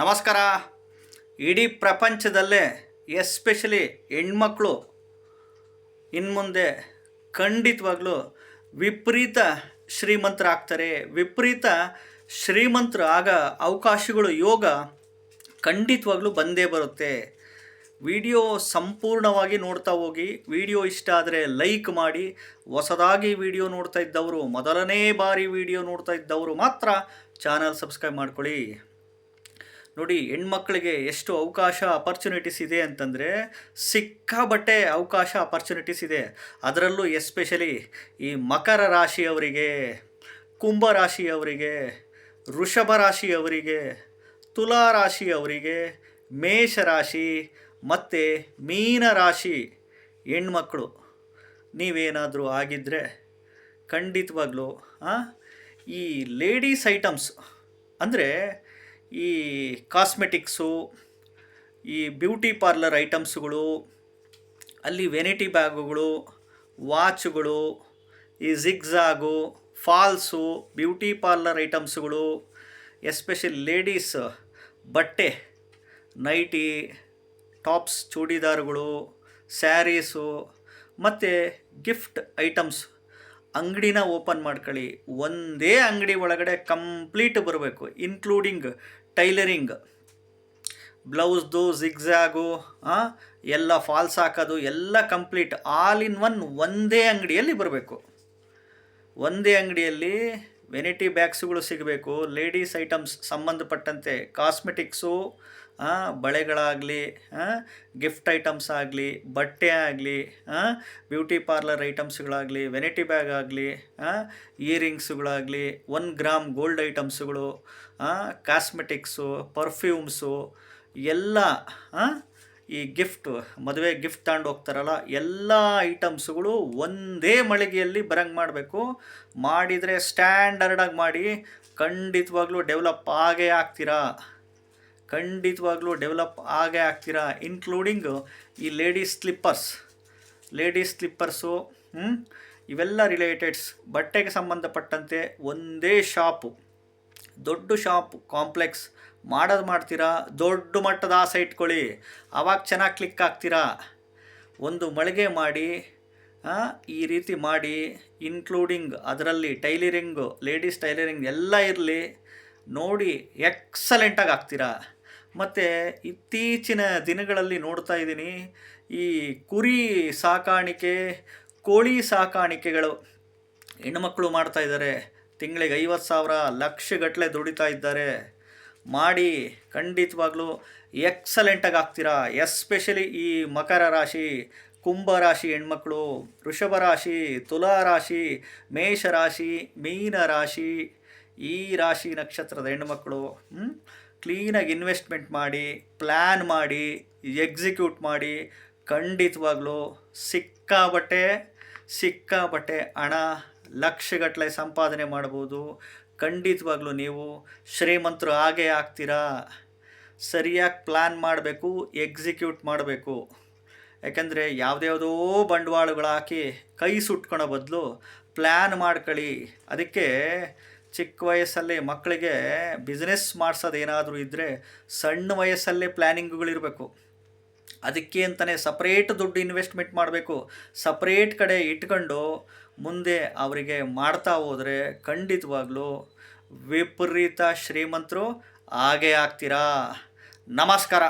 ನಮಸ್ಕಾರ. ಇಡೀ ಪ್ರಪಂಚದಲ್ಲೇ, ಎಸ್ಪೆಷಲಿ ಹೆಣ್ಮಕ್ಳು ಇನ್ನು ಮುಂದೆ ಖಂಡಿತವಾಗ್ಲೂ ವಿಪರೀತ ಶ್ರೀಮಂತರಾಗ್ತಾರೆ. ವಿಪರೀತ ಶ್ರೀಮಂತರು ಆಗ ಅವಕಾಶಗಳು, ಯೋಗ ಖಂಡಿತವಾಗ್ಲೂ ಬಂದೇ ಬರುತ್ತೆ. ವಿಡಿಯೋ ಸಂಪೂರ್ಣವಾಗಿ ನೋಡ್ತಾ ಹೋಗಿ, ವಿಡಿಯೋ ಇಷ್ಟ ಆದರೆ ಲೈಕ್ ಮಾಡಿ, ಹೊಸದಾಗಿ ವಿಡಿಯೋ ನೋಡ್ತಾ ಇದ್ದವರು, ಮೊದಲನೇ ಬಾರಿ ವಿಡಿಯೋ ನೋಡ್ತಾ ಇದ್ದವರು ಮಾತ್ರ ಚಾನಲ್ ಸಬ್ಸ್ಕ್ರೈಬ್ ಮಾಡ್ಕೊಳ್ಳಿ. ನೋಡಿ, ಹೆಣ್ಮಕ್ಳಿಗೆ ಎಷ್ಟು ಅವಕಾಶ ಅಪರ್ಚುನಿಟೀಸ್ ಇದೆ ಅಂತಂದರೆ ಸಿಕ್ಕಾಬಟ್ಟೆ ಅವಕಾಶ ಅಪರ್ಚುನಿಟೀಸ್ ಇದೆ. ಅದರಲ್ಲೂ ಎಸ್ಪೆಷಲಿ ಈ ಮಕರ ರಾಶಿಯವರಿಗೆ, ಕುಂಭ ರಾಶಿಯವರಿಗೆ, ವೃಷಭ ರಾಶಿಯವರಿಗೆ, ತುಲಾ ರಾಶಿಯವರಿಗೆ, ಮೇಷ ರಾಶಿ ಮತ್ತು ಮೀನ ರಾಶಿ ಹೆಣ್ಮಕ್ಳು, ನೀವೇನಾದರೂ ಆಗಿದ್ದರೆ ಖಂಡಿತವಾಗ್ಲೂ ಈ ಲೇಡೀಸ್ ಐಟಮ್ಸ್ ಅಂದರೆ ಈ ಕಾಸ್ಮೆಟಿಕ್ಸು, ಈ ಬ್ಯೂಟಿ ಪಾರ್ಲರ್ ಐಟಮ್ಸ್ಗಳು, ಅಲ್ಲಿ ವೆನಿಟಿ ಬ್ಯಾಗುಗಳು, ವಾಚ್ಗಳು, ಈ ಝಿಗ್ಝಾಗು ಫಾಲ್ಸು, ಬ್ಯೂಟಿ ಪಾರ್ಲರ್ ಐಟಮ್ಸ್ಗಳು, ಎಸ್ಪೆಷಲಿ ಲೇಡೀಸ್ ಬಟ್ಟೆ, ನೈಟಿ, ಟಾಪ್ಸ್, ಚೂಡಿದಾರ್ಗಳು, ಸ್ಯಾರೀಸು, ಮತ್ತು ಗಿಫ್ಟ್ ಐಟಮ್ಸ್ ಅಂಗಡಿನ ಓಪನ್ ಮಾಡ್ಕೊಳ್ಳಿ. ಒಂದೇ ಅಂಗಡಿ ಒಳಗಡೆ ಕಂಪ್ಲೀಟ್ ಬರಬೇಕು ಇನ್ಕ್ಲೂಡಿಂಗ್ ಟೈಲರಿಂಗ್. ಬ್ಲೌಸ್ದು ಝಿಗ್ಝ್ಯಾಗು ಎಲ್ಲ ಫಾಲ್ಸ್ ಹಾಕೋದು, ಎಲ್ಲ ಕಂಪ್ಲೀಟ್, ಆಲ್ ಇನ್ ಒನ್, ಒಂದೇ ಅಂಗಡಿಯಲ್ಲಿ ಬರಬೇಕು. ಒಂದೇ ಅಂಗಡಿಯಲ್ಲಿ ವೆನಿಟಿ ಬ್ಯಾಗ್ಸ್ಗಳು ಸಿಗಬೇಕು ಲೇಡೀಸ್ ಐಟಮ್ಸ್ ಸಂಬಂಧಪಟ್ಟಂತೆ ಕಾಸ್ಮೆಟಿಕ್ಸು ಬಳೆಗಳಾಗಲಿ ಗಿಫ್ಟ್ ಐಟಮ್ಸ್ ಆಗಲಿ, ಬಟ್ಟೆ ಆಗಲಿ ಬ್ಯೂಟಿ ಪಾರ್ಲರ್ ಐಟಮ್ಸ್ಗಳಾಗಲಿ ವೆನಿಟಿ ಬ್ಯಾಗ್ ಆಗಲಿ ಇಯರಿಂಗ್ಸ್ಗಳಾಗಲಿ ಒನ್ ಗ್ರಾಮ್ ಗೋಲ್ಡ್ ಐಟಮ್ಸ್ಗಳು ಕಾಸ್ಮೆಟಿಕ್ಸು ಪರ್ಫ್ಯೂಮ್ಸು ಎಲ್ಲ ಈ ಗಿಫ್ಟ್ ಮದುವೆ ಗಿಫ್ಟ್ ತಗೊಂಡು ಹೋಗ್ತಾರಲ್ಲ, ಎಲ್ಲ ಐಟಮ್ಸ್ಗಳು ಒಂದೇ ಮಳಿಗೆಯಲ್ಲಿ ಬರಂಗೆ ಮಾಡಬೇಕು. ಮಾಡಿದರೆ ಸ್ಟ್ಯಾಂಡರ್ಡಾಗಿ ಮಾಡಿ ಖಂಡಿತವಾಗ್ಲೂ ಡೆವಲಪ್ ಆಗೇ ಆಗ್ತೀರಾ? ಖಂಡಿತವಾಗ್ಲೂ ಡೆವಲಪ್ ಆಗೇ ಆಗ್ತೀರಾ? ಇನ್ಕ್ಲೂಡಿಂಗ್ ಈ ಲೇಡೀಸ್ ಸ್ಲಿಪ್ಪರ್ಸ್ ಲೇಡೀಸ್ ಸ್ಲಿಪ್ಪರ್ಸು ಇವೆಲ್ಲ ರಿಲೇಟೆಡ್ಸ್ ಬಟ್ಟೆಗೆ ಸಂಬಂಧಪಟ್ಟಂತೆ ಒಂದೇ ಶಾಪು ದೊಡ್ಡ ಶಾಪ್ ಕಾಂಪ್ಲೆಕ್ಸ್. ಮಾಡೋದು ಮಾಡ್ತೀರಾ? ದೊಡ್ಡ ಮಟ್ಟದ ಆಸೆ ಇಟ್ಕೊಳ್ಳಿ. ಆವಾಗ ಚೆನ್ನಾಗಿ ಕ್ಲಿಕ್ ಆಗ್ತೀರಾ? ಒಂದು ಮಳಿಗೆ ಮಾಡಿ ಈ ರೀತಿ ಮಾಡಿ ಇನ್ಕ್ಲೂಡಿಂಗ್ ಅದರಲ್ಲಿ ಟೈಲರಿಂಗು, ಲೇಡೀಸ್ ಟೈಲರಿಂಗ್ ಎಲ್ಲ ಇರಲಿ, ನೋಡಿ ಎಕ್ಸಲೆಂಟಾಗಿ ಆಗ್ತೀರಾ? ಮತ್ತು ಇತ್ತೀಚಿನ ದಿನಗಳಲ್ಲಿ ನೋಡ್ತಾ ಇದ್ದೀನಿ, ಈ ಕುರಿ ಸಾಕಾಣಿಕೆ, ಕೋಳಿ ಸಾಕಾಣಿಕೆಗಳು ಹೆಣ್ಣುಮಕ್ಕಳು ಮಾಡ್ತಾ ಇದ್ದಾರೆ. ತಿಂಗಳಿಗೆ ಐವತ್ತು ಸಾವಿರ ಲಕ್ಷಗಟ್ಟಲೆ ದುಡಿತಾ ಇದ್ದಾರೆ. ಮಾಡಿ ಖಂಡಿತವಾಗ್ಲೂ ಎಕ್ಸಲೆಂಟಾಗಿ ಆಗ್ತೀರಾ? ಎಸ್ಪೆಷಲಿ ಈ ಮಕರ ರಾಶಿ, ಕುಂಭ ರಾಶಿ ಹೆಣ್ಮಕ್ಳು, ವೃಷಭ ರಾಶಿ, ತುಲಾ ರಾಶಿ, ಮೇಷ ರಾಶಿ, ಮೀನ ರಾಶಿ, ಈ ರಾಶಿ ನಕ್ಷತ್ರದ ಹೆಣ್ಮಕ್ಳು ಕ್ಲೀನಾಗಿ ಇನ್ವೆಸ್ಟ್ಮೆಂಟ್ ಮಾಡಿ, ಪ್ಲ್ಯಾನ್ ಮಾಡಿ, ಎಕ್ಸಿಕ್ಯೂಟ್ ಮಾಡಿ, ಖಂಡಿತವಾಗ್ಲೂ ಸಿಕ್ಕಾಬಟ್ಟೆ ಸಿಕ್ಕಾಬಟ್ಟೆ ಹಣ ಲಕ್ಷಗಟ್ಟಲೆ ಸಂಪಾದನೆ ಮಾಡ್ಬೋದು. ಖಂಡಿತವಾಗ್ಲೂ ನೀವು ಶ್ರೀಮಂತರು ಹಾಗೇ ಆಗ್ತೀರಾ? ಸರಿಯಾಗಿ ಪ್ಲ್ಯಾನ್ ಮಾಡಬೇಕು, ಎಕ್ಸಿಕ್ಯೂಟ್ ಮಾಡಬೇಕು. ಯಾಕೆಂದರೆ ಯಾವುದ್ಯಾವುದೋ ಬಂಡವಾಳಗಳು ಹಾಕಿ ಕೈ ಸುಟ್ಕೊಳೋ ಬದಲು ಪ್ಲ್ಯಾನ್ ಮಾಡ್ಕೊಳ್ಳಿ. ಅದಕ್ಕೆ ಚಿಕ್ಕ ವಯಸ್ಸಲ್ಲಿ ಮಕ್ಕಳಿಗೆ ಬಿಸ್ನೆಸ್ ಮಾಡಿಸೋದು ಏನಾದರೂ ಇದ್ದರೆ ಸಣ್ಣ ವಯಸ್ಸಲ್ಲೇ ಪ್ಲ್ಯಾನಿಂಗ್ಗಳಿರಬೇಕು ಅದಕ್ಕೆ ಅಂತಲೇ ಸಪ್ರೇಟ್ ದುಡ್ಡು ಇನ್ವೆಸ್ಟ್ಮೆಂಟ್ ಮಾಡಬೇಕು. ಸಪ್ರೇಟ್ ಕಡೆ ಇಟ್ಕೊಂಡು ಮುಂದೆ ಅವರಿಗೆ ಮಾಡ್ತಾ ಹೋದರೆ ಖಂಡಿತವಾಗ್ಲೂ ವಿಪರೀತ ಶ್ರೀಮಂತರು ಆಗೇ ಆಗ್ತೀರಾ? ನಮಸ್ಕಾರ.